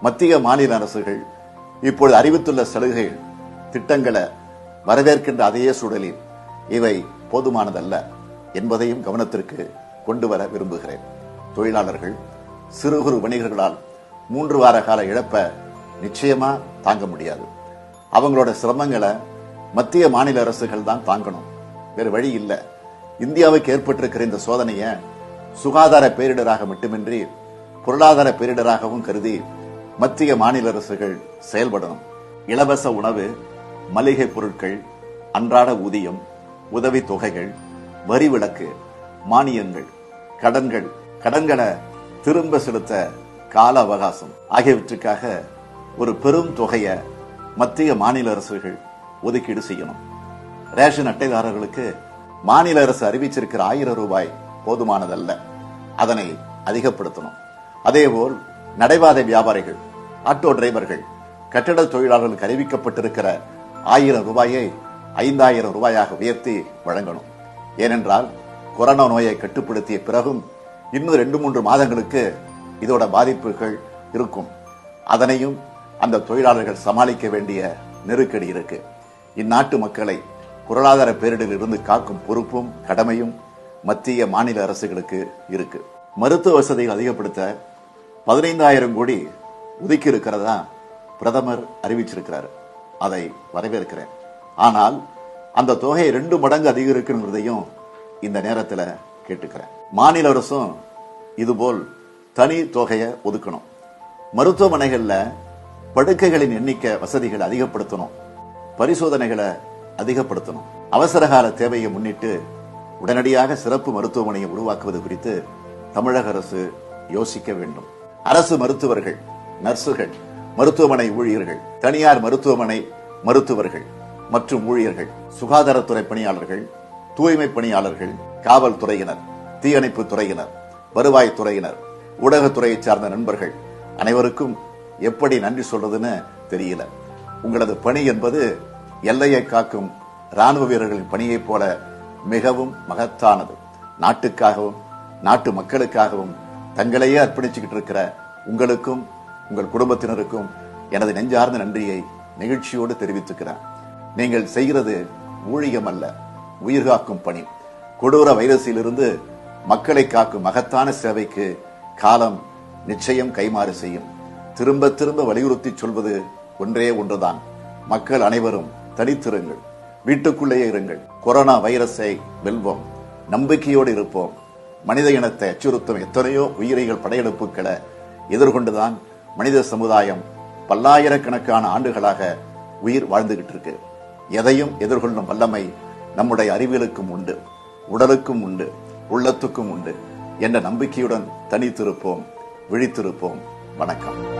மத்திய மாநில அரசுகள் இப்பொழுது அறிவித்துள்ள சலுகைகள் திட்டங்களை வரவேற்கின்ற அதே சூழலில் இவை போதுமானதல்ல என்பதையும் கவனத்திற்கு கொண்டு வர விரும்புகிறேன். தொழிலாளர்கள் சிறு குறு வணிகர்களால் மூன்று வார கால இழப்பை நிச்சயமா தாங்க முடியாது. அவங்களோட சிரமங்களை மத்திய மாநில அரசுகள் தான் தாங்கணும். வேறு வழி இல்லை. இந்தியாவுக்கு ஏற்பட்டிருக்கிற இந்த சோதனையை சுகாதார பேரிடராக மட்டுமின்றி பொருளாதார பேரிடராகவும் கருதி மத்திய மாநில அரசுகள் செயல்படணும். இலவச உணவு மளிகை பொருட்கள் அன்றாட ஊதியம் உதவி தொகைகள் வரி விலக்கு மானியங்கள் கடன்கள் கடன்களை திரும்ப செலுத்த கால அவகாசம் ஆகியவற்றுக்காக ஒரு பெரும் தொகையை மத்திய மாநில அரசுகள் ஒதுக்கீடு செய்யணும். ரேஷன் அட்டைதாரர்களுக்கு மாநில அரசு அறிவிச்சிருக்கிற ஆயிரம் ரூபாய் போதுமானதல்ல. அதனை அதிகப்படுத்தணும். அதேபோல் நடைபாதை வியாபாரிகள் ஆட்டோ டிரைவர்கள் கட்டட தொழிலாளர்களுக்கு அறிவிக்கப்பட்டிருக்கிற ஆயிரம் ரூபாயை ஐந்தாயிரம் ரூபாயாக உயர்த்தி வழங்கணும். ஏனென்றால் கொரோனா நோயை கட்டுப்படுத்திய பிறகும் இன்னும் ரெண்டு மூன்று மாதங்களுக்கு இதோட பாதிப்புகள் இருக்கும். அதனையும் அந்த தொழிலாளர்கள் சமாளிக்க வேண்டிய நெருக்கடி இருக்கு. இந்நாட்டு மக்களை பொருளாதார பேரிடரில் இருந்து காக்கும் பொறுப்பும் கடமையும் மத்திய மாநில அரசுகளுக்கு இருக்கு. மருத்துவ வசதிகள் அதிகப்படுத்த பதினைந்தாயிரம் கோடி ஒதுக்கி இருக்கிறதா பிரதமர் அறிவிச்சிருக்கிறார். அதை வரவேற்கிறேன். ஆனால் அந்த தொகையை ரெண்டு மடங்கு அதிகரிக்கணுங்கிறதையும் இந்த நேரத்தில் கேட்டுக்கிறேன். மாநில அரசும் இதுபோல் தனி தொகையை ஒதுக்கணும். மருத்துவமனைகளில் படுக்கைகளின் எண்ணிக்கை வசதிகளை அதிகப்படுத்தணும். பரிசோதனைகளை அதிகப்படுத்தணும். அவசரகால தேவையை முன்னிட்டு உடனடியாக சிறப்பு மருத்துவமனையை உருவாக்குவது குறித்து தமிழக அரசு யோசிக்க வேண்டும். அரசு மருத்துவர்கள் நர்சுகள் மருத்துவமனை ஊழியர்கள் தனியார் மருத்துவமனை மருத்துவர்கள் மற்றும் ஊழியர்கள் சுகாதாரத்துறை பணியாளர்கள் தூய்மை பணியாளர்கள் காவல்துறையினர் தீயணைப்பு துறையினர் வருவாய் துறையினர் ஊடகத்துறையை சார்ந்த நண்பர்கள். அனைவருக்கும் எப்படி நன்றி சொல்றதுன்னு தெரியல. உங்களது பணி என்பது எல்லையை காக்கும் ராணுவ வீரர்களின் பணியைப் போல மிகவும் மகத்தானது. நாட்டுக்காகவும் நாட்டு மக்களுக்காகவும் தங்களையே அர்ப்பணிச்சுக்கிட்டு இருக்கிற உங்களுக்கும் உங்கள் குடும்பத்தினருக்கும் எனது நெஞ்சார்ந்த நன்றியை நெகிழ்ச்சியோடு தெரிவித்துக்கிறேன். நீங்கள் செய்கிறது ஊழியம் அல்ல உயிர்காக்கும் பணி. கொடூர வைரஸிலிருந்து மக்களை காக்கும் மகத்தான சேவைக்கு காலம் நிச்சயம் கைமாறு செய்யும். திரும்ப திரும்ப வலியுறுத்தி சொல்வது ஒன்றே ஒன்றுதான். மக்கள் அனைவரும் தனித்திருங்கள். வீட்டுக்குள்ளேயே இருங்கள். கொரோனா வைரஸை வெல்வோம். நம்பிக்கையோடு இருப்போம். மனித இனத்தை அச்சுறுத்தும் எத்தனையோ உயிரிகள் படையெடுப்புகளை எதிர்கொண்டுதான் மனித சமுதாயம் பல்லாயிரக்கணக்கான ஆண்டுகளாக உயிர் வாழ்ந்துகிட்டு இருக்கு. எதையும் எதிர்கொள்ளும் வல்லமை நம்முடைய அறிவியலுக்கும் உண்டு உடலுக்கும் உண்டு உள்ளத்துக்கும் உண்டு என்ற நம்பிக்கையுடன் தனித்திருப்போம் விழித்திருப்போம். வணக்கம்.